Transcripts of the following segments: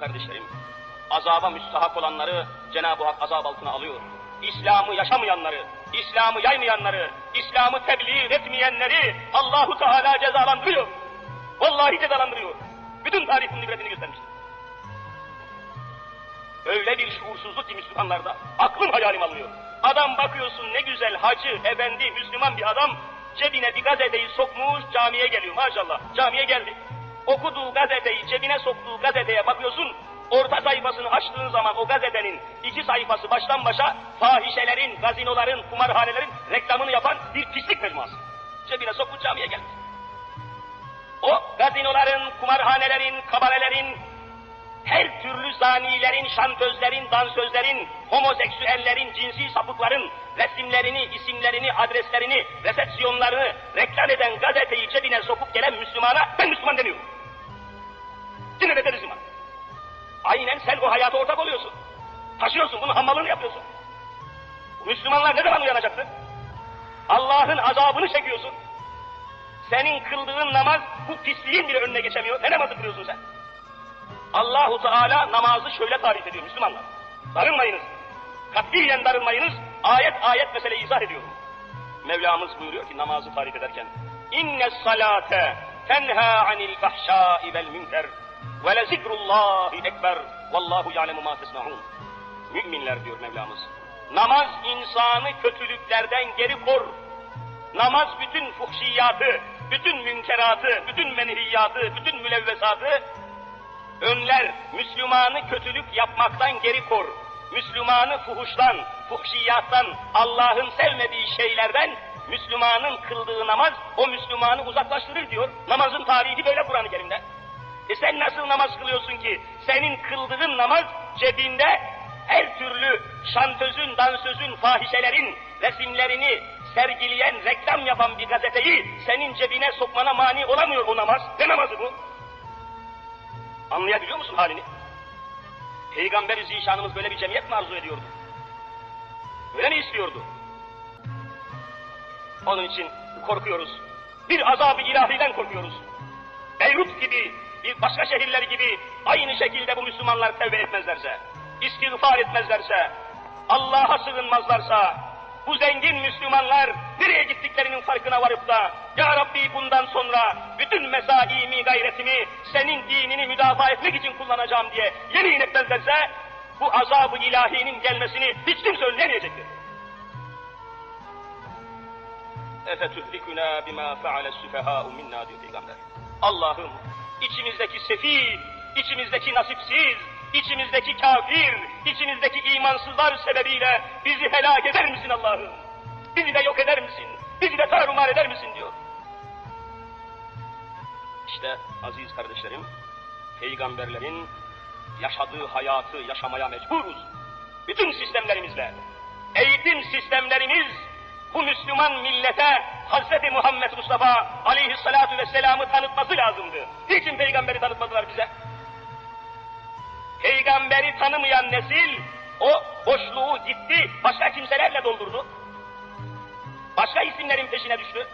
Kardeşlerim, azaba müstahak olanları Cenab-ı Hak azap altına alıyor. İslam'ı yaşamayanları, İslam'ı yaymayanları, İslam'ı tebliğ etmeyenleri Allahu Teala cezalandırıyor. Vallahi cezalandırıyor. Bütün tarih bunun ibretini göstermiştir. Öyle bir şuursuzluk ki Müslümanlarda aklım hayalim alıyor. Adam bakıyorsun ne güzel hacı, efendi, Müslüman bir adam cebine bir gazeteyi sokmuş camiye geliyor maşallah. Camiye geldi. Okuduğu gazeteyi cebine soktuğu gazeteye bakıyorsun orta sayfasını açtığın zaman o gazetenin iki sayfası baştan başa fahişelerin, gazinoların, kumarhanelerin reklamını yapan bir pislik mecmuası. Cebine sokmuş camiye geldi. O gazinoların, kumarhanelerin, kabarelerin, her türlü zanilerin, şantözlerin, dansözlerin, homoseksüellerin, cinsi sapıkların resimlerini, isimlerini, adreslerini, resepsiyonlarını reklam eden gazeteyi cebine sokup gelen Müslümana ben Müslüman demiyorum. Yine beter Müslüman. Aynen sen o hayata ortak oluyorsun. Taşıyorsun, bunun hammalını yapıyorsun. Müslümanlar ne zaman uyanacaktır? Allah'ın azabını çekiyorsun. Senin kıldığın namaz bu pisliğin bile önüne geçemiyor. Ne namazı kılıyorsun sen? Allahu Teala namazı şöyle tarif ediyor Müslümanlar. Darılmayınız. Katiyen darılmayınız. Ayet ayet mesele izah ediyorum. Mevlamız buyuruyor ki namazı tarif ederken İnne salate tenha anil fahşai vel münker ve le zikrullahi ekber vallahu ya'lemu ma tesna'un. Müminler diyor Mevlamız. Namaz insanı kötülüklerden geri kor. Namaz bütün fuhşiyatı, bütün münkeratı, bütün menhiyatı, bütün mülevvesatı önler, Müslümanı kötülük yapmaktan geri kor. Müslümanı fuhuştan, fuhşiyattan, Allah'ın sevmediği şeylerden Müslümanın kıldığı namaz o Müslümanı uzaklaştırır diyor. Namazın tarihi böyle Kur'an-ı Kerim'de. E sen nasıl namaz kılıyorsun ki? Senin kıldığın namaz cebinde her türlü şantözün, dansözün, fahişelerin resimlerini sergileyen, reklam yapan bir gazeteyi senin cebine sokmana mani olamıyor o namaz. Ne namazı bu? Anlayabiliyor musun halini? Peygamber-i Zişanımız böyle bir cemiyet mi arzu ediyordu? Öyle mi istiyordu? Onun için korkuyoruz. Bir azab-ı ilahiden korkuyoruz. Beyrut gibi, bir başka şehirler gibi aynı şekilde bu Müslümanlar tevbe etmezlerse, istiğfar etmezlerse, Allah'a sığınmazlarsa, bu zengin Müslümanlar nereye gittiklerinin farkına varıp da Ya Rabbi bundan sonra bütün mesaimi gayretimi senin dinini müdafaa etmek için kullanacağım diye yemin etmezlerse bu azabı ilahinin gelmesini hiç kimse önleyemeyecektir. Efetühlikuna bima feale süfehâ'u minna diyor Peygamber. Allah'ım içimizdeki sefil, içimizdeki nasipsiz, içimizdeki kafir, içimizdeki imansızlar sebebiyle bizi helak eder misin Allah'ım? Bizi de yok eder misin? Bizi de tarumar eder misin diyor. İşte aziz kardeşlerim, peygamberlerin yaşadığı hayatı yaşamaya mecburuz. Bütün sistemlerimizle. Eğitim sistemlerimiz bu Müslüman millete Hz. Muhammed Mustafa aleyhissalatu vesselam'ı tanıtması lazımdı. Niçin peygamberi tanıtmadılar bize? Peygamberi tanımayan nesil o boşluğu gitti başka kimselerle doldurdu. Başka isimlerin peşine düştü.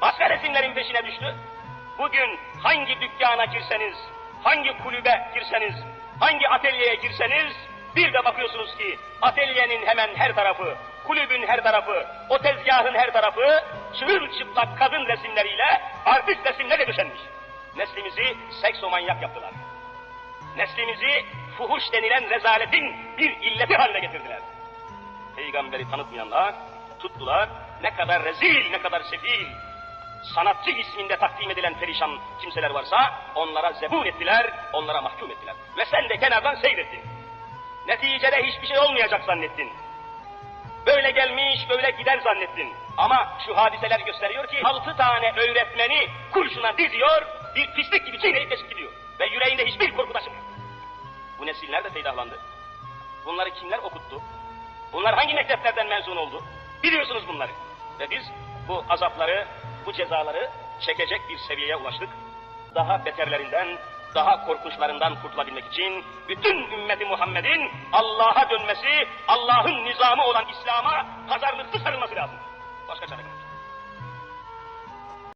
Başka resimlerin peşine düştü. Bugün hangi dükkana girseniz, hangi kulübe girseniz, hangi atölyeye girseniz bir de bakıyorsunuz ki atölyenin hemen her tarafı, kulübün her tarafı, o tezgahın her tarafı çırılçıplak kadın resimleriyle artist resimlerle döşenmiş. Neslimizi seksomanyak yaptılar. Neslimizi fuhuş denilen rezaletin bir illeti haline getirdiler. Peygamberi tanıtmayanlar tuttular ne kadar rezil, ne kadar sefil, sanatçı isminde takdim edilen perişan kimseler varsa onlara zebun ettiler, onlara mahkum ettiler. Ve sen de kenardan seyrettin. Neticede hiçbir şey olmayacak zannettin. Böyle gelmiş, böyle gider zannettin. Ama şu hadiseler gösteriyor ki altı tane öğretmeni kurşuna diziyor, bir pislik gibi çiğneyip geçip gidiyor. Ve yüreğinde hiçbir korku taşımıyor. Bu nesiller de peydahlandı. Bunları kimler okuttu? Bunlar hangi mekteplerden mezun oldu? Biliyorsunuz bunları. Ve biz bu azapları, bu cezaları çekecek bir seviyeye ulaştık. Daha beterlerinden, daha korkunçlarından kurtulabilmek için bütün ümmeti Muhammed'in Allah'a dönmesi, Allah'ın nizamı olan İslam'a pazarlıklı sarılması lazım. Başka çare yok.